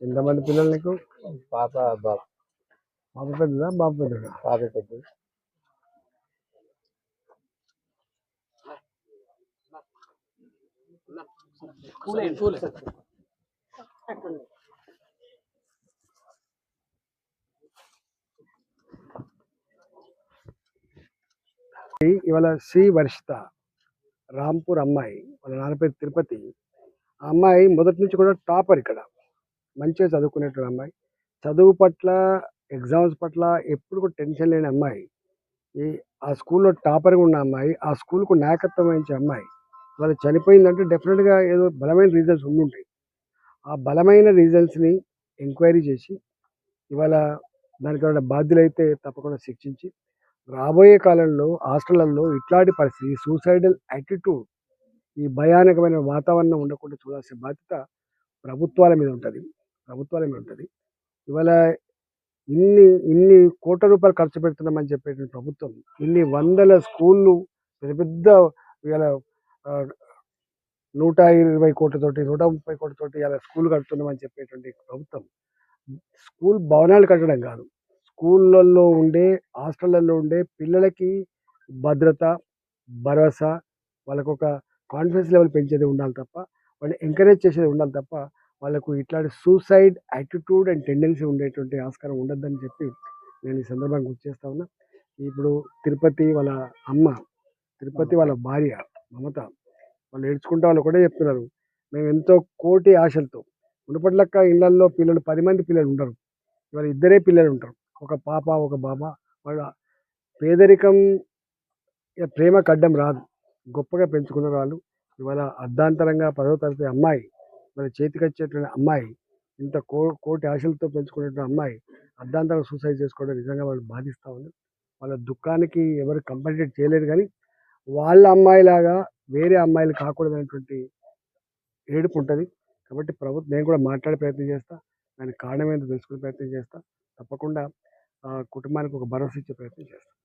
ఎంతమంది పిల్లలు నీకు? పాప బాబు. పాప పెద్దదా? బాబు పెద్దదా? పాప పెద్ద ఇవాళ శ్రీ వర్షిత రాంపూర్ అమ్మాయి వాళ్ళ నాన్న పేరు తిరుపతి. ఆ అమ్మాయి మొదటి నుంచి కూడా టాపర్ ఇక్కడ. మంచిగా చదువుకునేటువంటి అమ్మాయి. చదువు పట్ల ఎగ్జామ్స్ పట్ల ఎప్పుడు కూడా టెన్షన్ లేని అమ్మాయి. ఈ ఆ స్కూల్లో టాపర్గా ఉన్న అమ్మాయి ఆ స్కూల్కు నాయకత్వం వహించే అమ్మాయి. వాళ్ళు చనిపోయిందంటే డెఫినెట్గా ఏదో బలమైన రీజన్స్ ఉండుంటాయి. ఆ బలమైన రీజన్స్ని ఎంక్వైరీ చేసి ఇవాళ దానికి ఎవరైనా బాధ్యులైతే తప్పకుండా శిక్షించి రాబోయే కాలంలో హాస్టళ్ళలో ఇట్లాంటి పరిస్థితి సూసైడల్ యాటిట్యూడ్ ఈ భయానకమైన వాతావరణం ఉండకుండా చూడాల్సిన బాధ్యత ప్రభుత్వాల మీద ఉంటుంది. ప్రభుత్వాల మీద ఉంటుంది. ఇవాళ ఇన్ని ఇన్ని కోట్ల రూపాయలు ఖర్చు పెడుతున్నామని చెప్పేటువంటి ప్రభుత్వం ఇన్ని వందల స్కూళ్ళు పెద్ద పెద్ద ఇవాళ నూట ఇరవై కోట్లతోటి నూట ముప్పై కోట్లతోటి ఇలా స్కూల్ కడుతున్నామని చెప్పేటువంటి ప్రభుత్వం స్కూల్ భవనాలు కట్టడం కాదు. స్కూళ్ళల్లో ఉండే హాస్టళ్ళల్లో ఉండే పిల్లలకి భద్రత భరోసా వాళ్ళకు ఒక కాన్ఫిడెన్స్ లెవెల్ పెంచేది ఉండాలి తప్ప వాళ్ళని ఎంకరేజ్ చేసేది ఉండాలి తప్ప వాళ్ళకు ఇట్లాంటి సూసైడ్ యాటిట్యూడ్ అండ్ టెండెన్సీ ఉండేటువంటి ఆస్కారం ఉండద్దని చెప్పి నేను ఈ సందర్భంగా గుర్తు చేస్తా ఉన్నా. ఇప్పుడు తిరుపతి వాళ్ళ అమ్మ తిరుపతి వాళ్ళ భార్య మమత వాళ్ళు ఏడ్చుకుంటా వాళ్ళు కూడా చెప్తున్నారు. మేము ఎంతో కోటి ఆశలతో మునుపట్లక్క ఇళ్ళల్లో పిల్లలు పది మంది పిల్లలు ఉండరు. ఇవాళ ఇద్దరే పిల్లలు ఉంటారు. ఒక పాప ఒక బాబా వాళ్ళ పేదరికం ప్రేమ కడ్డం రాదు. గొప్పగా పెంచుకున్న వాళ్ళు ఇవాళ అర్ధాంతరంగా పదవ తరగతి అమ్మాయి మన చేతికి వచ్చేటువంటి అమ్మాయి ఇంత కో కోటి ఆశలతో పెంచుకునేటువంటి అమ్మాయి అర్ధాంతరంగా సూసైడ్ చేసుకోవడం నిజంగా వాళ్ళు బాధిస్తూ ఉంది వాళ్ళ దుఃఖానికి ఎవరు కంపల్సేట్ చేయలేరు కానీ వాళ్ళ అమ్మాయిలాగా వేరే అమ్మాయిలు కాకూడదనేటువంటి ఏడుపు ఉంటుంది. కాబట్టి ప్రభుత్వం నేను కూడా మాట్లాడే ప్రయత్నం చేస్తా. దానికి కారణం ఏంటో తెలుసుకునే ప్రయత్నం చేస్తాను తప్పకుండా ఆ కుటుంబానికి ఒక భరోసా ఇచ్చే ప్రయత్నం చేస్తాను